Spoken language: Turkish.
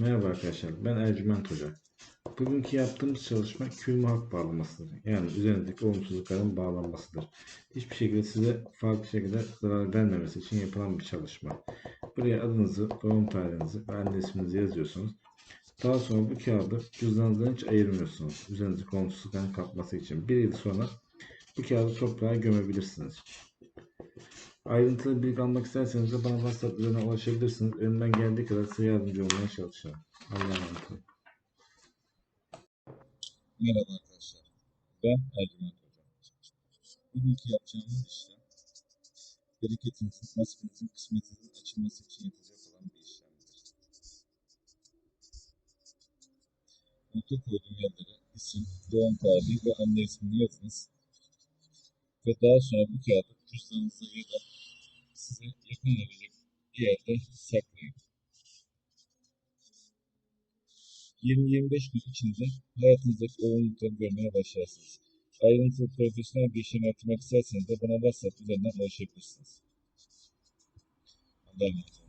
Merhaba arkadaşlar, ben Ercüment Hoca. Bugünkü yaptığımız çalışma kül muhak bağlamasıdır. Yani üzerindeki olumsuzlukların bağlanmasıdır. Hiçbir şekilde size farklı şekilde zarar vermemesi için yapılan bir çalışma. Buraya adınızı, doğum tarihinizi ve anne yazıyorsunuz. Daha sonra bu kağıdı cüzdanınızdan hiç ayırmıyorsunuz. Üzerindeki olumsuzlukların kapması için. Bir yıl sonra bu kağıdı toprağa gömebilirsiniz. Ayrıntılı bilgi almak isterseniz de bana WhatsApp üzerinden ulaşabilirsiniz. Elimden geldiği kadar size yardımcı olmaya çalışacağım. Allah'a emanet olun. Merhaba arkadaşlar. Ben Ercüment Hocam. Bugünkü yapacağımız işlem bereketinizin, nasibinizin, kısmetinizin açılması için yapılacak olan bir işlemdir. Nokta koyduğum yerlere isim, doğum tarihi ve anne ismini yazınız. Ve daha sonra bu kağıdı cüzdanınıza ya yerde saklayın. 20-25 gün içinde hayatınızdaki olumlulukları görmeye başlarsınız. Ayrıntılı profesyonel bir işlem yaptırmak isterseniz de bana WhatsApp üzerinden ulaşabilirsiniz. Allah'a emanet.